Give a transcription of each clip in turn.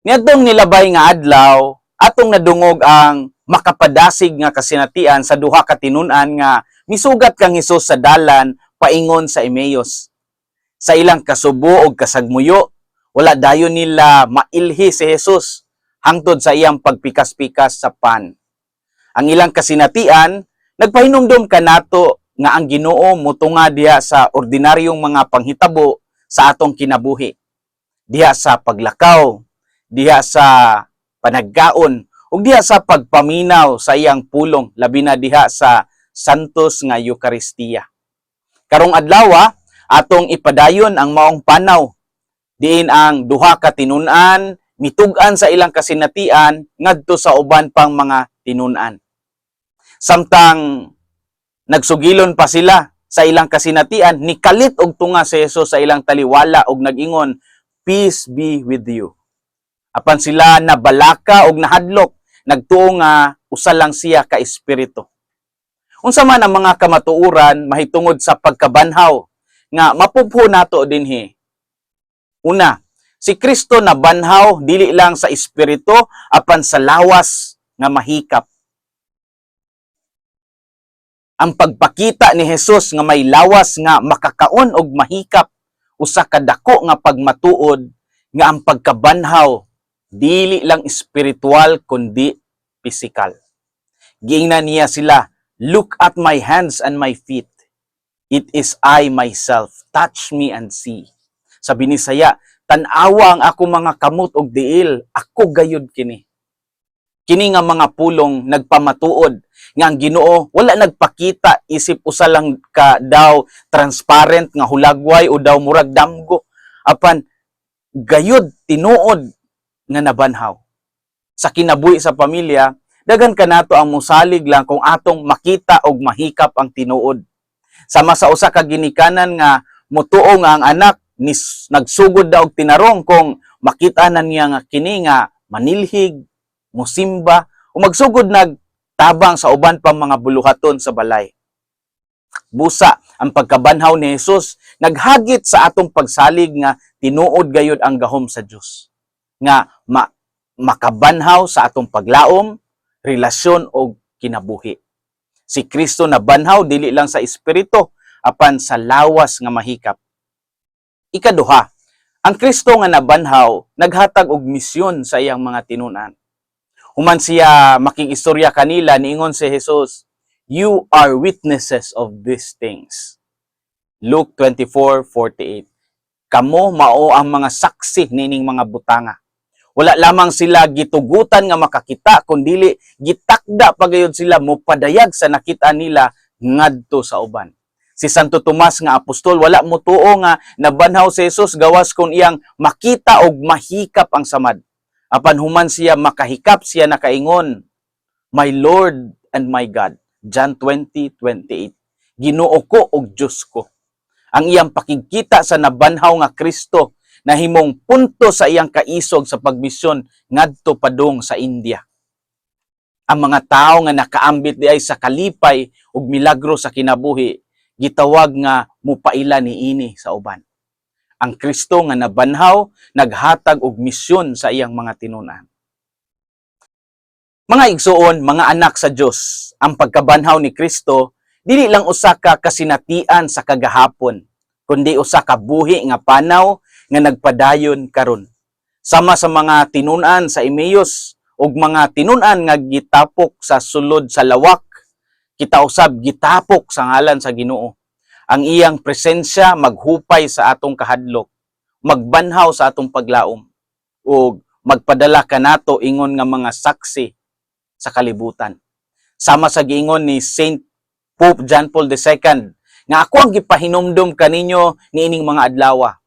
Niadtong nilabay nga adlaw, atong nadungog ang makapadasig nga kasinatian sa duha ka tinun-an nga misugat kang Hesus sa dalan paingon sa Emmaus. Sa ilang kasubo og kasagmuyo, wala dayon nila mailhi si Jesus hangtod sa iyang pagpikas-pikas sa pan. Ang ilang kasinatian nagpahinumdom kanato nga ang Ginoo mutunga diha sa ordinaryong mga panghitabo sa atong kinabuhi. Diha sa paglakaw, diha sa panagkaon, ug diha sa pagpaminaw sa iyang pulong, labi na diha sa santos nga Eukaristiya. Karong adlaw, atong ipadayon ang maong panaw diin ang duha ka tinun-an mitug-an sa ilang kasinatian ngadto sa uban pang mga tinun-an. Samtang nagsugilon pa sila sa ilang kasinatian, nikalit og tunga si Jesus sa ilang taliwala og nagingon, Peace be with you. Apan sila nabalaka og nahadlok, nagtuo nga usa lang siya ka espiritu. Unsa man ang mga kamatuoran mahitungod sa pagkabanhaw nga mapupho nato dinhi. Una, si Kristo na banhaw dili lang sa espiritu apan sa lawas nga mahikap. Ang pagpakita ni Jesus nga may lawas nga makakaon og mahikap usa ka dako nga pagmatuod nga ang pagkabanhaw dili lang espiritual kundi physical. Giingnan niya sila, look at my hands and my feet. It is I myself. Touch me and see. Sabi ni Saya, tanawa ang ako mga kamot og diil, ako gayud kini. Kini nga mga pulong nagpamatuod nga ang Ginoo wala nagpakita isip usa lang ka daw transparent nga hulagway o daw murag damgo apan gayud tinuod nga nabanhaw. Sa kinabuhi sa pamilya, dagan kanato ang musalig lang kung atong makita og mahikap ang tinuod. Sama sa usa ka ginikanan nga mutuo nga ang anak nis nagsugod daw og tinarong kung makita na niya nga kini nga manilhig, musimba o magsugod nag tabang sa uban pang mga buluhaton sa balay. Busa ang pagkabanhaw ni Jesus naghagit sa atong pagsalig nga tinuod gayud ang gahom sa Dios nga ma- makabanhaw sa atong paglaom, relasyon o kinabuhi. Si Kristo na banhaw dili lang sa espiritu apan sa lawas nga mahikap. Ikaduha, ang Kristo nga nabanhaw naghatag og misyon sa iyang mga tinunan. Human siya makiistorya kanila niingon si Jesus, You are witnesses of these things. Luke 24:48. Kamo mao ang mga saksi nining mga butanga. Wala lamang sila gitugutan nga makakita kundili gitakda pagayod sila mopadayag sa nakita nila ngadto sa uban. Si Santo Tomas nga apostol wala mo tuo nga nabanhaw si Jesus gawas kon iyang makita og mahikap ang samad. Apan human siya makahikap siya nakaingon, My Lord and my God. John 20:28. Ginoo ko og Dios ko. Ang iyang pakikita sa nabanhaw nga Kristo na himong punto sa iyang kaisog sa pagmisyon ngadto padung sa India. Ang mga tao nga nakaambit di ay sa kalipay ug milagro sa kinabuhi gitawag nga mupaila ni ini sa uban. Ang Kristo nga nabanhaw naghatag og misyon sa iyang mga tinunan. Mga igsuon, mga anak sa Dios, ang pagkabanhaw ni Kristo dili lang usa ka kasinatian sa kagahapon, kundi usa ka buhi nga panaw nga nagpadayon karon. Sama sa mga tinunan sa Emmaus ug mga tinunan nga gitapok sa sulod sa lawak, kita usab gitapok sa ngalan sa Ginoo. Ang iyang presensya maghupay sa atong kahadlok, magbanhaw sa atong paglaom ug magpadala kanato ingon nga mga saksi sa kalibutan. Sama sa giingon ni Saint Pope John Paul II nga ako ang gipahinumdum kaninyo niining mga adlaw.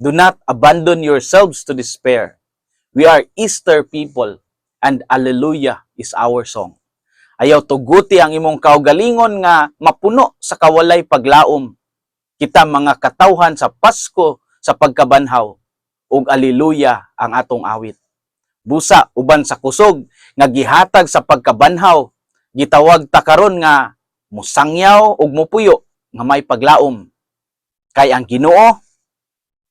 Do not abandon yourselves to despair. We are Easter people and Alleluia is our song. Ayaw tuguti ang imong kaugalingon nga mapuno sa kawalay paglaom. Kita mga katawhan sa Pasko sa pagkabanhaw ug Alleluia ang atong awit. Busa uban sa kusog nga gihatag sa pagkabanhaw, gitawag ta karon nga musangyaw ug mupuyo nga may paglaom. Kay ang Ginoo